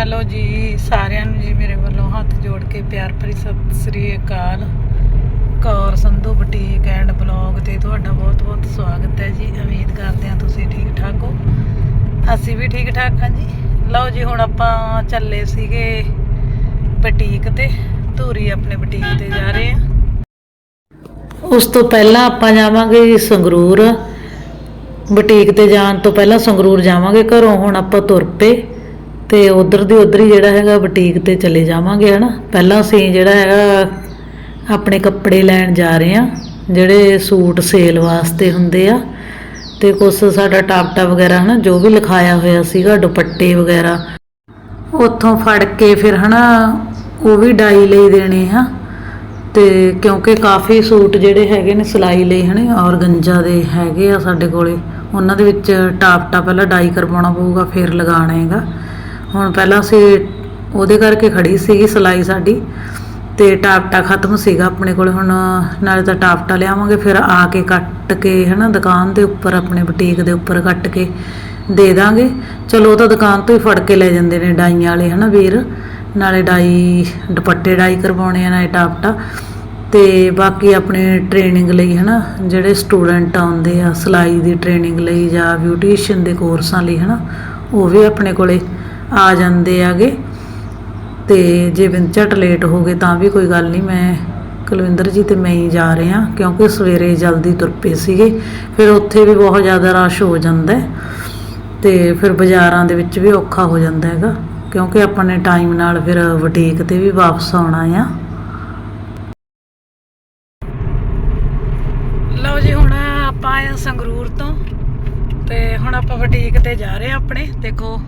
Hello ਜੀ, ਸਾਰਿਆਂ ਨੂੰ ਜੀ ਮੇਰੇ ਵੱਲੋਂ ਹੱਥ ਜੋੜ ਕੇ ਪਿਆਰ ਭਰੀ ਸਤਿ, ਸ੍ਰੀ ਅਕਾਲ। Kaur Sandhu boutique and blog ਤੇ ਤੁਹਾਡਾ ਬਹੁਤ-ਬਹੁਤ ਸਵਾਗਤ ਹੈ ਜੀ। ਉਮੀਦ ਕਰਦੇ ਹਾਂ ਤੁਸੀਂ ਠੀਕ ਠਾਕ ਹੋ। ਅਸੀਂ ਵੀ ਠੀਕ ਠਾਕ ਹਾਂ ਜੀ। ਲਓ ਜੀ, ਹੁਣ ਆਪਾਂ ਚੱਲੇ ਸੀਗੇ ਬੁਟੀਕ ਤੇ। ਧੂਰੀ ਆਪਣੇ ਬੁਟੀਕ ਤੇ ਜਾ ਰਹੇ ਹਾਂ। ਉਸ ਤੋਂ ਪਹਿਲਾਂ ਆਪਾਂ ਜਾਵਾਂਗੇ ਜੀ ਸੰਗਰੂਰ। ਬੁਟੀਕ ਤੇ ਜਾਣ ਤੋਂ ਪਹਿਲਾਂ ਸੰਗਰੂਰ ਜਾਵਾਂਗੇ ਘਰੋਂ। ਹੁਣ ਆਪਾਂ ਤੁਰ ਪਏ। ਤੇ ਉਧਰ ਦੀ ਉਧਰ ਹੀ ਜਿਹੜਾ ਹੈਗਾ ਬੁਟੀਕ ਤੇ ਚਲੇ ਜਾਵਾਂਗੇ, ਹਨਾ? ਪਹਿਲਾਂ ਅਸੀਂ ਜਿਹੜਾ ਹੈਗਾ ਆਪਣੇ ਕੱਪੜੇ ਲੈਣ ਜਾ ਰਹੇ ਆ ਜਿਹੜੇ ਸੂਟ ਸੇਲ ਵਾਸਤੇ ਹੁੰਦੇ ਆ ਤੇ ਕੁਛ ਸਾਡਾ ਟਾਪਟਾ ਵਗੈਰਾ, ਹਨਾ, ਜੋ ਵੀ ਲਿਖਾਇਆ ਹੋਇਆ ਸੀਗਾ, ਦੁਪੱਟੇ ਵਗੈਰਾ, ਉੱਥੋਂ ਫੜ ਕੇ ਫਿਰ, ਹਨਾ, ਉਹ ਵੀ ਡਾਈ ਲਈ ਦੇਣੇ ਆ। ਤੇ ਕਿਉਂਕਿ ਕਾਫੀ ਸੂਟ ਜਿਹੜੇ ਹੈਗੇ ਨੇ ਸਿਲਾਈ ਲਈ, ਹਨੇ, ਔਰਗੰਜਾ ਦੇ ਹੈਗੇ ਆ ਸਾਡੇ ਕੋਲੇ, ਉਹਨਾਂ ਦੇ ਵਿੱਚ ਟਾਪਟਾ ਪਹਿਲਾਂ ਡਾਈ ਕਰਵਾਉਣਾ ਪਊਗਾ, ਫਿਰ ਲਗਾਉਣਾ ਹੈਗਾ। ਹੁਣ ਪਹਿਲਾਂ ਅਸੀਂ ਉਹਦੇ ਕਰਕੇ ਖੜੀ ਸੀਗੀ ਸਿਲਾਈ ਸਾਡੀ ਤੇ ਟਾਪਟਾ ਖਤਮ ਸੀਗਾ ਆਪਣੇ ਕੋਲ, ਹੁਣ ਨਾਲੇ ਤਾਂ ਟਾਪਟਾ ਲਿਆਵਾਂਗੇ, ਫਿਰ ਆ ਕੇ ਕੱਟ ਕੇ ਹਨਾ ਦੁਕਾਨ ਦੇ ਉੱਪਰ, ਆਪਣੇ ਬੁਟੀਕ ਦੇ ਉੱਪਰ ਕੱਟ ਕੇ ਦੇ ਦਾਂਗੇ। ਚਲੋ ਉਹ ਤਾਂ ਦੁਕਾਨ ਤੋਂ ਹੀ ਫੜ ਕੇ ਲੈ ਜਾਂਦੇ ਨੇ ਡਾਈਆਂ ਵਾਲੇ ਹਨਾ ਵੀਰ, ਨਾਲੇ ਡਾਈ, ਦੁਪੱਟੇ ਡਾਈ ਕਰਵਾਉਣੇ ਆ, ਨਾਲੇ ਟਾਪਟਾ। ਤੇ ਬਾਕੀ ਆਪਣੇ ਟ੍ਰੇਨਿੰਗ ਲਈ ਹਨਾ, ਜਿਹੜੇ ਸਟੂਡੈਂਟ ਆਉਂਦੇ ਆ ਸਿਲਾਈ ਦੀ ਟ੍ਰੇਨਿੰਗ ਲਈ ਜਾਂ ਬਿਊਟੀਸ਼ੀਅਨ ਦੇ ਕੋਰਸਾਂ ਲਈ ਹਨਾ, ਉਹ ਵੀ ਆਪਣੇ ਕੋਲੇ। ਆ ਜਾਂਦੇ ਆਗੇ। ਤੇ ਜੇ ਬਿਨ ਝਟ ਲੇਟ ਹੋ ਗਏ ਤਾਂ ਵੀ ਕੋਈ ਗੱਲ ਨਹੀਂ, ਮੈਂ ਕੁਲਵਿੰਦਰ ਜੀ ਤੇ ਮੈਂ ਹੀ ਜਾ ਰਹੇ ਹਾਂ, ਕਿਉਂਕਿ ਸਵੇਰੇ ਜਲਦੀ ਤੁਰ ਪਏ ਸੀਗੇ। ਫਿਰ ਉੱਥੇ ਵੀ ਬਹੁਤ ਜ਼ਿਆਦਾ ਰਸ਼ ਹੋ ਜਾਂਦਾ ਹੈ ਤੇ ਫਿਰ ਬਾਜ਼ਾਰਾਂ ਦੇ ਵਿੱਚ ਵੀ ਔਖਾ ਹੋ ਜਾਂਦਾ ਹੈਗਾ, ਕਿਉਂਕਿ ਆਪਾਂ ਨੇ ਟਾਈਮ ਨਾਲ ਫਿਰ ਬੁਟੀਕ ਤੇ ਵੀ ਵਾਪਸ ਆਉਣਾ ਆ। ਲਓ ਜੀ, ਹੁਣ ਆਪਾਂ ਆਏ ਹਾਂ ਸੰਗਰੂਰ ਤੋਂ ਤੇ ਹੁਣ ਆਪਾਂ ਬੁਟੀਕ ਤੇ ਜਾ ਰਹੇ ਹਾਂ ਆਪਣੇ। ਦੇਖੋ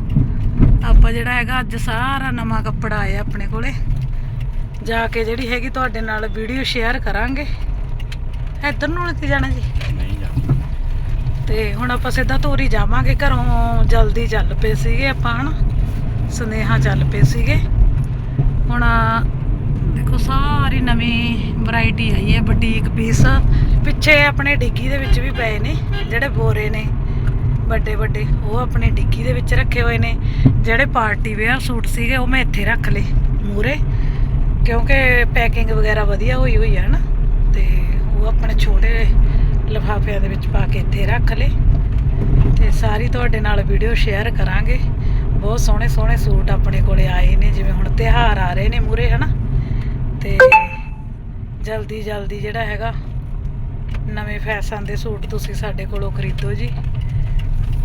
ਆਪਾਂ ਜਿਹੜਾ ਹੈਗਾ ਅੱਜ ਸਾਰਾ ਨਵਾਂ ਕੱਪੜਾ ਆਇਆ ਆਪਣੇ ਕੋਲੇ। ਜਾ ਕੇ ਜਿਹੜੀ ਹੈਗੀ ਤੁਹਾਡੇ ਨਾਲ ਵੀਡੀਓ ਸ਼ੇਅਰ ਕਰਾਂਗੇ। ਇੱਧਰ ਨੂੰ ਨਹੀਂ ਜਾਣਾ ਜੀ। ਨਹੀਂ ਜਾ ਤੇ ਹੁਣ ਆਪਾਂ ਸਿੱਧਾ ਧੂਰੀ ਜਾਵਾਂਗੇ ਘਰੋਂ ਜਲਦੀ ਚੱਲ ਪਏ ਸੀਗੇ ਆਪਾਂ ਹਨਾ? ਸੁਨੇਹਾ ਚੱਲ ਪਏ ਸੀਗੇ। ਹੁਣ ਦੇਖੋ ਸਾਰੀ ਨਵੀਂ ਵੈਰਾਈਟੀ ਆਈ ਹੈ ਬੁਟੀਕ ਪੀਸ ਪਿੱਛੇ ਆਪਣੇ ਡਿੱਗੀ ਦੇ ਵਿੱਚ ਵੀ ਪਏ ਨੇ ਜਿਹੜੇ ਬੋਰੇ ਨੇ। ਵੱਡੇ ਵੱਡੇ, ਉਹ ਆਪਣੇ ਡਿੱਗੀ ਦੇ ਵਿੱਚ ਰੱਖੇ ਹੋਏ ਨੇ। ਜਿਹੜੇ ਪਾਰਟੀ ਵੇਅਰ ਸੂਟ ਸੀਗੇ, ਉਹ ਮੈਂ ਇੱਥੇ ਰੱਖ ਲਏ ਮੂਰੇ ਕਿਉਂਕਿ ਪੈਕਿੰਗ ਵਗੈਰਾ ਵਧੀਆ ਹੋਈ ਹੋਈ ਹੈ ਨਾ, ਤੇ ਉਹ ਆਪਣੇ ਛੋਟੇ ਲਿਫਾਫਿਆਂ ਦੇ ਵਿੱਚ ਪਾ ਕੇ ਇੱਥੇ ਰੱਖ ਲਏ। ਤੇ ਸਾਰੀ ਤੁਹਾਡੇ ਨਾਲ ਵੀਡੀਓ ਸ਼ੇਅਰ ਕਰਾਂਗੇ। ਬਹੁਤ ਸੋਹਣੇ ਸੋਹਣੇ ਸੂਟ ਆਪਣੇ ਕੋਲੇ ਆਏ ਨੇ, ਜਿਵੇਂ ਹੁਣ ਤਿਉਹਾਰ ਆ ਰਹੇ ਨੇ ਮੂਰੇ ਹਨਾ? ਤੇ ਜਲਦੀ ਜਲਦੀ ਜਿਹੜਾ ਹੈਗਾ, ਨਵੇਂ ਫੈਸ਼ਨ ਦੇ ਸੂਟ ਤੁਸੀਂ ਸਾਡੇ ਕੋਲੋਂ ਖਰੀਦੋ ਜੀ।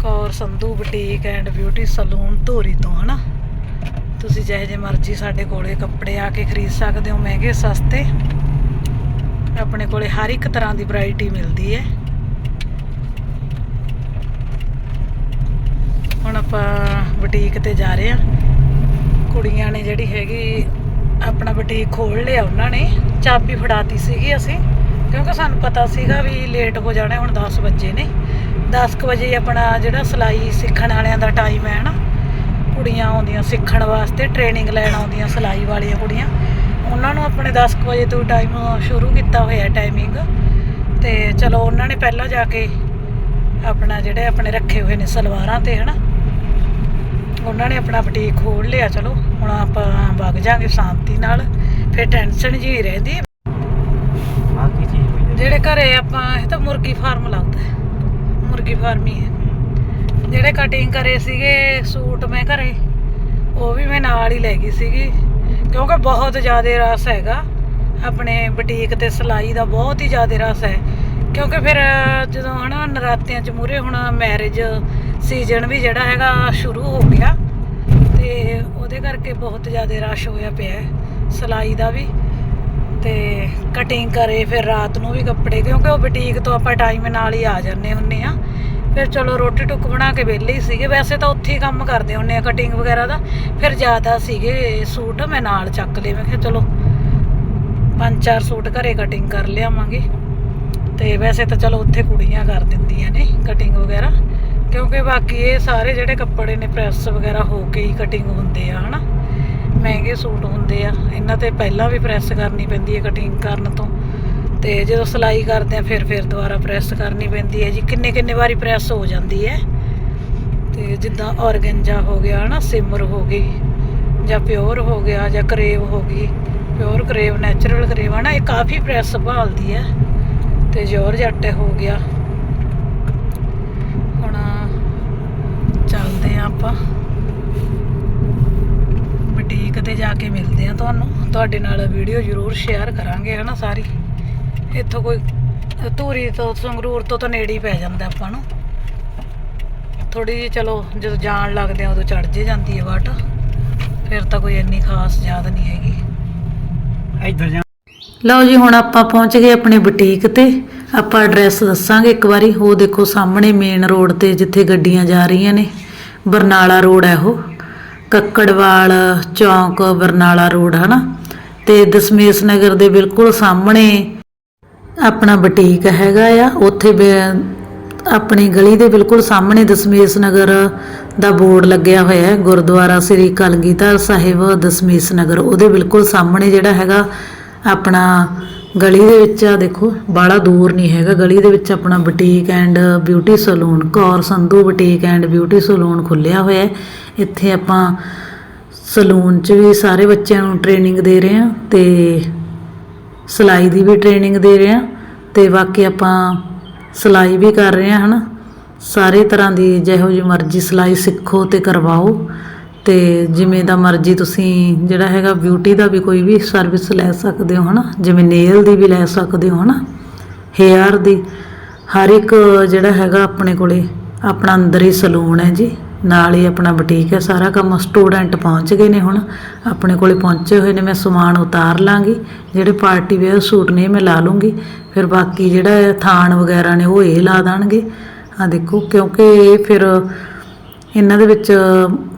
Kaur, Sandhu, boutique and beauty salon ਧੋਰੀ ਤੋਂ, ਹਨਾ? ਤੁਸੀਂ ਜਿਹੇ ਜਿਹੇ ਮਰਜ਼ੀ ਸਾਡੇ ਕੋਲੇ ਕੱਪੜੇ ਆ ਕੇ ਖਰੀਦ ਸਕਦੇ ਹੋ, ਮਹਿੰਗੇ, ਸਸਤੇ। ਆਪਣੇ ਕੋਲੇ ਹਰ ਇੱਕ ਤਰ੍ਹਾਂ ਦੀ ਵੈਰਾਈਟੀ ਮਿਲਦੀ ਹੈ। ਹੁਣ ਆਪਾਂ ਬੁਟੀਕ ਤੇ ਜਾ ਰਹੇ ਹਾਂ। ਕੁੜੀਆਂ ਨੇ ਜਿਹੜੀ ਹੈਗੀ ਆਪਣਾ ਬੁਟੀਕ ਖੋਲ ਲਿਆ ਉਹਨਾਂ ਨੇ। ਚਾਬੀ ਫੜਾਤੀ ਸੀਗੀ ਅਸੀਂ। ਕਿਉਂਕਿ ਸਾਨੂੰ ਪਤਾ ਸੀਗਾ ਵੀ ਲੇਟ ਹੋ ਜਾਣਾ, ਹੁਣ 10 ਵਜੇ ਨੇ। 10 ਕੁ ਵਜੇ ਆਪਣਾ ਜਿਹੜਾ ਸਿਲਾਈ ਸਿੱਖਣ ਵਾਲਿਆਂ ਦਾ ਟਾਈਮ ਹੈ ਨਾ, ਕੁੜੀਆਂ ਆਉਂਦੀਆਂ ਸਿੱਖਣ ਵਾਸਤੇ ਟ੍ਰੇਨਿੰਗ ਲੈਣ ਆਉਂਦੀਆਂ ਸਿਲਾਈ ਵਾਲੀਆਂ ਕੁੜੀਆਂ। ਉਹਨਾਂ ਨੂੰ ਆਪਣੇ 10 ਕੁ ਵਜੇ ਤੋਂ ਟਾਈਮ ਸ਼ੁਰੂ ਕੀਤਾ ਹੋਇਆ ਟਾਈਮਿੰਗ ਤੇ ਚਲੋ ਉਹਨਾਂ ਨੇ ਪਹਿਲਾਂ ਜਾ ਕੇ ਆਪਣਾ ਜਿਹੜੇ ਆਪਣੇ ਰੱਖੇ ਹੋਏ ਨੇ ਸਲਵਾਰਾਂ ਤੇ, ਹਨਾ। ਉਹਨਾਂ ਨੇ ਆਪਣਾ ਬੁਟੀਕ ਖੋਲ ਲਿਆ, ਚਲੋ। ਹੁਣ ਆਪਾਂ ਵਗ ਜਾਾਂਗੇ ਸ਼ਾਂਤੀ ਨਾਲ। ਫਿਰ ਟੈਨਸ਼ਨ ਜੀ ਰਹਿੰਦੀ ਜਿਹੜੇ ਘਰੇ ਆਪਾਂ, ਇਹ ਤਾਂ ਮੁਰਗੀ ਫਾਰਮ ਲੱਗਦਾ ਹੈ। ਮੁਰਗੀ ਫਾਰਮ ਹੀ। ਹੈ ਜਿਹੜੇ ਕਟਿੰਗ ਕਰੇ ਸੀਗੇ, ਸੂਟ ਮੈਂ ਘਰੇ, ਉਹ ਵੀ ਮੈਂ ਨਾਲ ਹੀ ਲੈ ਗਈ ਸੀਗੀ। ਕਿਉਂਕਿ ਬਹੁਤ ਜ਼ਿਆਦਾ ਰਸ ਹੈਗਾ। ਆਪਣੇ ਬੁਟੀਕ ਤੇ ਸਿਲਾਈ ਦਾ ਬਹੁਤ ਹੀ ਜ਼ਿਆਦਾ ਰਸ ਹੈ। ਕਿਉਂਕਿ ਫਿਰ, ਜਦੋਂ ਹਨਾ, ਨਰਾਤਿਆਂ ਚ ਮੂਰੇ ਹੁਣ ਮੈਰਿਜ ਸੀਜ਼ਨ ਵੀ ਜਿਹੜਾ ਹੈਗਾ, ਸ਼ੁਰੂ ਹੋ ਗਿਆ। ਤੇ ਉਹਦੇ ਕਰਕੇ ਬਹੁਤ ਜ਼ਿਆਦਾ ਰਸ਼ ਹੋਇਆ ਪਿਆ ਹੈ, ਸਿਲਾਈ ਦਾ ਵੀ। ਤੇ ਕਟਿੰਗ ਕਰੇ, ਫਿਰ ਰਾਤ ਨੂੰ ਵੀ ਕੱਪੜੇ, ਕਿਉਂਕਿ ਉਹ ਬੁਟੀਕ ਤੋਂ ਆਪਾਂ ਟਾਈਮ ਨਾਲ ਹੀ ਆ ਜਾਂਦੇ ਹੁੰਨੇ ਆ ਫਿਰ ਚਲੋ ਰੋਟੀ ਟੁੱਕ ਬਣਾ ਕੇ ਵਿਹਲੇ ਹੀ ਸੀਗੇ। ਵੈਸੇ ਤਾਂ ਉੱਥੇ ਹੀ ਕੰਮ ਕਰਦੇ ਹੁੰਨੇ ਆ ਕਟਿੰਗ ਵਗੈਰਾ ਦਾ। ਫਿਰ ਜ਼ਿਆਦਾ ਸੀਗੇ ਸੂਟ, ਮੈਂ ਨਾਲ ਚੱਕ ਲਏ। ਮੈਂ ਕਿਹਾ ਚਲੋ ਪੰਜ ਚਾਰ ਸੂਟ ਘਰੇ ਕਟਿੰਗ ਕਰ ਲਿਆਵਾਂਗੇ। ਤੇ ਵੈਸੇ ਤਾਂ ਚਲੋ ਉੱਥੇ ਕੁੜੀਆਂ ਕਰ ਦਿੰਦੀਆਂ ਨੇ ਕਟਿੰਗ ਵਗੈਰਾ। ਕਿਉਂਕਿ ਬਾਕੀ ਇਹ ਸਾਰੇ ਜਿਹੜੇ ਕੱਪੜੇ ਨੇ ਪ੍ਰੈਸ ਵਗੈਰਾ ਹੋ ਕੇ ਹੀ ਕਟਿੰਗ ਹੁੰਦੇ ਆ, ਹਨਾ? ਮਹਿੰਗੇ ਸੂਟ ਹੁੰਦੇ ਆ, ਇਹਨਾਂ ਤੇ ਪਹਿਲਾਂ ਵੀ ਪ੍ਰੈਸ ਕਰਨੀ ਪੈਂਦੀ ਹੈ ਕਟਿੰਗ ਕਰਨ ਤੋਂ। ਤੇ ਜਦੋਂ ਸਿਲਾਈ ਕਰਦੇ ਆ, ਫਿਰ ਫਿਰ ਦੁਬਾਰਾ ਪ੍ਰੈਸ ਕਰਨੀ ਪੈਂਦੀ ਹੈ ਜੀ। ਕਿੰਨੇ ਕਿੰਨੇ ਵਾਰੀ ਪ੍ਰੈਸ ਹੋ ਜਾਂਦੀ ਹੈ। ਤੇ ਜਿੱਦਾਂ ਔਰਗੰਜਾ ਹੋ ਗਿਆ, ਹਨਾ, ਸਿਮਰ ਹੋ ਗਈ, ਜਾਂ ਪਿਓਰ ਹੋ ਗਿਆ, ਜਾਂ ਕਰੇਵ ਹੋ ਗਈ। ਪਿਓਰ ਕਰੇਵ ਨੈਚੁਰਲ ਕਰੇਵ ਆ ਨਾ ਇਹ ਕਾਫੀ ਪ੍ਰੈਸ ਸੰਭਾਲਦੀ ਹੈ। ਤੇ ਜੋਰਜੱਟ ਹੋ ਗਿਆ। ਹੁਣ ਚੱਲਦੇ ਆ ਆਪਾਂ। ਤੇ ਜਾ ਕੇ ਮਿਲਦੇ ਆ ਤੁਹਾਨੂੰ। ਤੁਹਾਡੇ ਨਾਲ ਵੀਡੀਓ ਜ਼ਰੂਰ ਸ਼ੇਅਰ ਕਰਾਂਗੇ ਹਨਾ ਸਾਰੀ। ਇੱਥੋਂ ਕੋਈ ਧੂਰੀ ਤੋਂ ਸੰਗਰੂਰ ਤੋਂ ਤਾਂ ਨੇੜੇ ਹੀ ਪੈ ਜਾਂਦਾ ਆਪਾਂ ਨੂੰ। ਥੋੜੀ ਜਿਹੀ ਚਲੋ ਜਦੋਂ ਜਾਣ ਲੱਗਦੇ ਆ ਉਦੋਂ ਚੜ ਜੇ ਜਾਂਦੀ ਹੈ ਵਾਟ ਫਿਰ ਤਾਂ ਕੋਈ ਇੰਨੀ ਖਾਸ ਯਾਦ ਨਹੀਂ ਹੈਗੀ। ਇੱਧਰ ਜਾ। ਲਓ ਜੀ ਹੁਣ ਆਪਾਂ ਪਹੁੰਚ ਗਏ ਆਪਣੇ ਬੁਟੀਕ ਤੇ। ਆਪਾਂ ਐਡਰੈਸ ਦੱਸਾਂਗੇ ਇੱਕ ਵਾਰੀ। ਉਹ ਦੇਖੋ ਸਾਹਮਣੇ ਮੇਨ ਰੋਡ ਤੇ ਜਿੱਥੇ ਗੱਡੀਆਂ ਜਾ ਰਹੀਆਂ ਨੇ। ਬਰਨਾਲਾ ਰੋਡ ਹੈ ਉਹ। ਕੱਕੜਵਾਲ, ਚੌਂਕ, ਬਰਨਾਲਾ ਰੋਡ, ਹਨਾ? ਤੇ ਦਸ਼ਮੇਸ਼ ਨਗਰ ਦੇ ਬਿਲਕੁਲ ਸਾਹਮਣੇ ਆਪਣਾ ਬੁਟੀਕ ਹੈਗਾ ਆ। ਉੱਥੇ ਬੇ- ਆਪਣੀ ਗਲੀ ਦੇ ਬਿਲਕੁਲ ਸਾਹਮਣੇ ਦਸ਼ਮੇਸ਼ ਨਗਰ ਦਾ ਬੋਰਡ ਲੱਗਿਆ ਹੋਇਆ ਹੈ। ਗੁਰਦੁਆਰਾ ਸ੍ਰੀ ਕਲਗੀਧਰ ਸਾਹਿਬ ਦਸ਼ਮੇਸ਼ ਨਗਰ। ਉਹਦੇ ਬਿਲਕੁਲ ਸਾਹਮਣੇ ਜਿਹੜਾ ਹੈਗਾ ਆਪਣਾ ਗਲੀ ਦੇ ਵਿੱਚ ਆ ਦੇਖੋ, ਬਾਹਲਾ ਦੂਰ ਨਹੀਂ ਹੈਗਾ। ਗਲੀ ਦੇ ਵਿੱਚ ਆਪਣਾ boutique and beauty salon Kaur Sandhu boutique and beauty salon ਖੁੱਲਿਆ ਹੋਇਆ ਹੈ। ਇੱਥੇ ਆਪਾਂ ਸਲੂਨ 'ਚ ਵੀ ਸਾਰੇ ਬੱਚਿਆਂ ਨੂੰ ਟ੍ਰੇਨਿੰਗ ਦੇ ਰਹੇ ਹਾਂ ਤੇ ਸਿਲਾਈ ਦੀ ਵੀ ਟ੍ਰੇਨਿੰਗ ਦੇ ਰਹੇ ਹਾਂ ਤੇ ਬਾਕੀ ਆਪਾਂ ਸਿਲਾਈ ਵੀ ਕਰ ਰਹੇ ਹਾਂ, ਹਨਾ। ਸਾਰੇ ਤਰ੍ਹਾਂ ਦੀ ਜਿਹੋ ਜਿਹੀ ਮਰਜ਼ੀ ਸਿਲਾਈ ਸਿੱਖੋ ਤੇ ਕਰਵਾਓ। ਤੇ ਜਿਵੇਂ ਦਾ ਮਰਜ਼ੀ ਤੁਸੀਂ ਜਿਹੜਾ ਹੈਗਾ ਬਿਊਟੀ ਦਾ ਵੀ ਕੋਈ ਵੀ ਸਰਵਿਸ ਲੈ ਸਕਦੇ ਹੋ, ਹਨਾ? ਜਿਵੇਂ ਨੇਲ ਦੀ ਵੀ ਲੈ ਸਕਦੇ ਹੋ, ਹਨਾ? ਹੇਅਰ ਦੀ। ਹਰ ਇੱਕ ਜਿਹੜਾ ਹੈਗਾ ਆਪਣੇ ਕੋਲੇ, ਆਪਣਾ ਅੰਦਰ ਹੀ ਸਲੂਨ ਹੈ ਜੀ। ਨਾਲ ਹੀ ਆਪਣਾ ਬੁਟੀਕ ਹੈ, ਸਾਰਾ ਕੰਮ ਸਟੂਡੈਂਟ ਪਹੁੰਚ ਗਏ ਨੇ ਹੁਣ। ਆਪਣੇ ਕੋਲੇ ਪਹੁੰਚੇ ਹੋਏ ਨੇ, ਮੈਂ ਸਮਾਨ ਉਤਾਰ ਲਾਂਗੀ। ਜਿਹੜੇ ਪਾਰਟੀ ਵੇਅਰ ਸੂਟ ਨੇ ਇਹ ਮੈਂ ਲਾ ਲੂੰਗੀ। ਫਿਰ ਬਾਕੀ ਜਿਹੜਾ ਹੈ ਥਾਨ ਵਗੈਰਾ ਨੇ, ਉਹ ਇਹ ਲਾ ਦੇਣਗੇ। ਆ ਦੇਖੋ, ਕਿਉਂਕਿ ਇਹ ਫਿਰ ਇਹਨਾਂ ਦੇ ਵਿੱਚ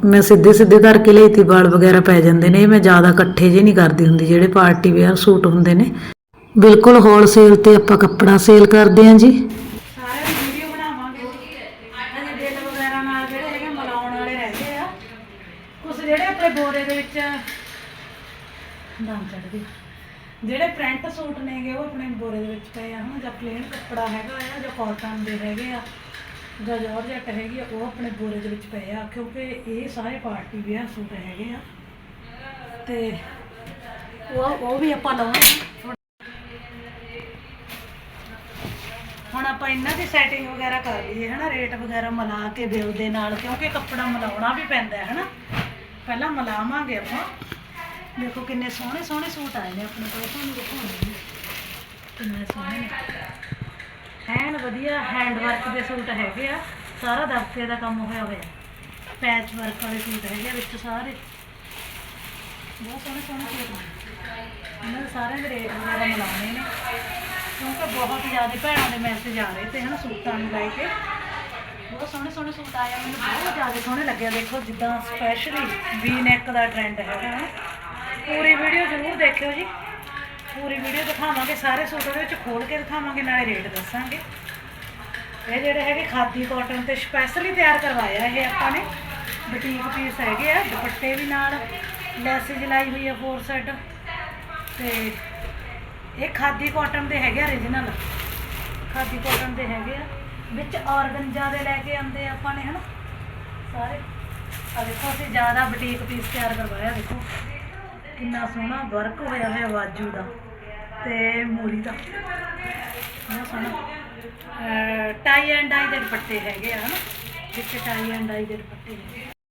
ਮੈਂ ਸਿੱਧੇ ਸਿੱਧੇ ਕਰਕੇ ਲਈ ਤੀ, ਵਾਲ ਵਗੈਰਾ ਪੈ ਜਾਂਦੇ ਨੇ, ਮੈਂ ਜ਼ਿਆਦਾ ਇਕੱਠੇ ਜੇ ਨਹੀਂ ਕਰਦੀ ਹੁੰਦੀ, ਜਿਹੜੇ ਪਾਰਟੀ ਵੇਅਰ ਸੂਟ ਹੁੰਦੇ ਨੇ। ਬਿਲਕੁਲ ਹੋਲਸੇਲ ਤੇ ਆਪਾਂ ਕੱਪੜਾ ਸੇਲ ਕਰਦੇ ਹਾਂ ਜੀ। ਜਿਹੜੇ ਆਪਣੇ ਬੋਰੇ ਦੇ ਵਿੱਚ ਦਮ ਚੜ ਜਿਹੜੇ ਪ੍ਰਿੰਟ ਸੂਟ ਨੇਗੇ, ਉਹ ਆਪਣੇ ਬੋਰੇ ਦੇ ਵਿੱਚ ਪਏ ਆ। ਹਨਾ ਜਾਂ ਪਲੇਨ ਕੱਪੜਾ ਹੈਗਾ ਆ, ਜਾਂ ਕਾਟਨ ਦੇ ਹੈਗੇ ਆ। ਜਾਂ ਜਾਰਜਟ ਹੈਗੀ ਆ, ਉਹ ਆਪਣੇ ਬੋਰੇ ਦੇ ਵਿੱਚ ਪਏ ਆ, ਕਿਉਂਕਿ ਇਹ ਸਾਰੇ ਪਾਰਟੀ ਵੇਅਰ ਸੂਟ ਹੈਗੇ ਆ। ਤੇ ਉਹ ਉਹ ਵੀ ਆਪਾਂ ਲਵਾਂਗੇ ਹੁਣ ਆਪਾਂ ਇਹਨਾਂ ਦੀ ਸੈਟਿੰਗ ਵਗੈਰਾ ਕਰ ਲਈਏ, ਹਨਾ ਰੇਟ ਵਗੈਰਾ ਮਿਲਾ ਕੇ ਬਿੱਲ ਦੇ ਨਾਲ, ਕਿਉਂਕਿ ਕੱਪੜਾ ਮਿਲਾਉਣਾ ਵੀ ਪੈਂਦਾ ਹੈ, ਹਨਾ। ਪਹਿਲਾਂ ਮਿਲਾਵਾਂਗੇ ਆਪਾਂ। ਦੇਖੋ ਕਿੰਨੇ ਸੋਹਣੇ ਸੋਹਣੇ ਸੂਟ ਆਏ ਨੇ ਆਪਣੇ ਕੋਲ, ਤੁਹਾਨੂੰ ਦਿਖਾਉਣੇ ਕਿੰਨੇ ਸੋਹਣੇ ਨੇ। ਐਨ ਵਧੀਆ ਹੈਂਡ ਵਰਕ ਦੇ ਸੂਟ ਹੈਗੇ ਆ। ਸਾਰਾ ਦਬਕੇ ਦਾ ਕੰਮ ਹੋਇਆ ਹੋਇਆ। ਪੈਚ ਵਰਕ ਵਾਲੇ ਸੂਟ ਹੈਗੇ ਆ ਵਿੱਚ ਸਾਰੇ। ਬਹੁਤ ਸੋਹਣੇ ਸੋਹਣੇ ਸੂਟ ਨੇ। ਇਹਨਾਂ ਦੇ ਸਾਰਿਆਂ ਦੇ ਰੇਟ ਵਗੈਰਾ ਮਿਲਾਉਣੇ ਨੇ। ਕਿਉਂਕਿ ਬਹੁਤ ਜ਼ਿਆਦਾ ਭੈਣਾਂ ਦੇ ਮੈਸੇਜ ਆ ਰਹੇ ਤੇ ਹਨਾ ਸੂਟਾਂ ਨੂੰ ਲੈ ਕੇ। ਬਹੁਤ ਸੋਹਣੇ ਸੋਹਣੇ ਸੂਟ ਆਏ ਆ। ਮੈਨੂੰ ਬਹੁਤ ਜ਼ਿਆਦਾ ਸੋਹਣੇ ਲੱਗਿਆ। ਦੇਖੋ ਜਿੱਦਾਂ ਸਪੈਸ਼ਲੀ ਵੀ ਨੈਕ ਦਾ ਟ੍ਰੈਂਡ ਹੈਗਾ। ਹਨਾ ਪੂਰੀ ਵੀਡੀਓ ਜ਼ਰੂਰ ਦੇਖਿਓ ਜੀ। ਪੂਰੀ ਵੀਡੀਓ ਦਿਖਾਵਾਂਗੇ, ਸਾਰੇ ਸੂਟ ਉਹਦੇ ਵਿੱਚ ਖੋਲ ਕੇ ਦਿਖਾਵਾਂਗੇ, ਨਾਲੇ ਰੇਟ ਦੱਸਾਂਗੇ। ਇਹ ਜਿਹੜੇ ਹੈਗੇ ਖਾਦੀ ਕਾਟਨ ਤੇ ਸਪੈਸ਼ਲੀ ਤਿਆਰ ਕਰਵਾਇਆ ਇਹ ਆਪਾਂ ਨੇ। ਬਟੀਕ ਪੀਸ ਹੈਗੇ ਆ, ਦੁਪੱਟੇ ਵੀ ਨਾਲ, ਲੈਸ ਜਲਾਈ ਹੋਈ ਆ ਫੋਰ ਸੈਟ ਤੇ ਇਹ ਖਾਦੀ ਕਾਟਨ ਦੇ ਹੈਗੇ ਆ origignal ਖਾਦੀ ਕਾਟਨ ਦੇ ਹੈਗੇ ਆ। ਵਿੱਚ ਔਰਗੰਜਾ ਦੇ ਲੈ ਕੇ ਆਂਦੇ ਆ ਆਪਾਂ ਨੇ, ਹਨਾ? ਸਾਰੇ। ਆ ਦੇਖੋ, ਅਸੀਂ ਜ਼ਿਆਦਾ ਬੁਟੀਕ ਪੀਸ ਤਿਆਰ ਕਰਵਾਇਆ, ਦੇਖੋ। ਕਿੰਨਾ ਸੋਹਣਾ ਵਰਕ ਹੋਇਆ ਹੋਇਆ ਬਾਜੂ ਦਾ ਤੇ ਮੂਰੀ ਦਾ। ਬਹੁਤ ਸੋਹਣਾ। ਟਾਈ ਐਂਡ ਡਾਈ ਦੇ ਦੁਪੱਟੇ ਹੈਗੇ ਆ, ਹਨਾ? ਵਿੱਚ ਟਾਈ ਐਂਡ ਡਾਈ ਦੇ ਦੁਪੱਟੇ ਹੈਗੇ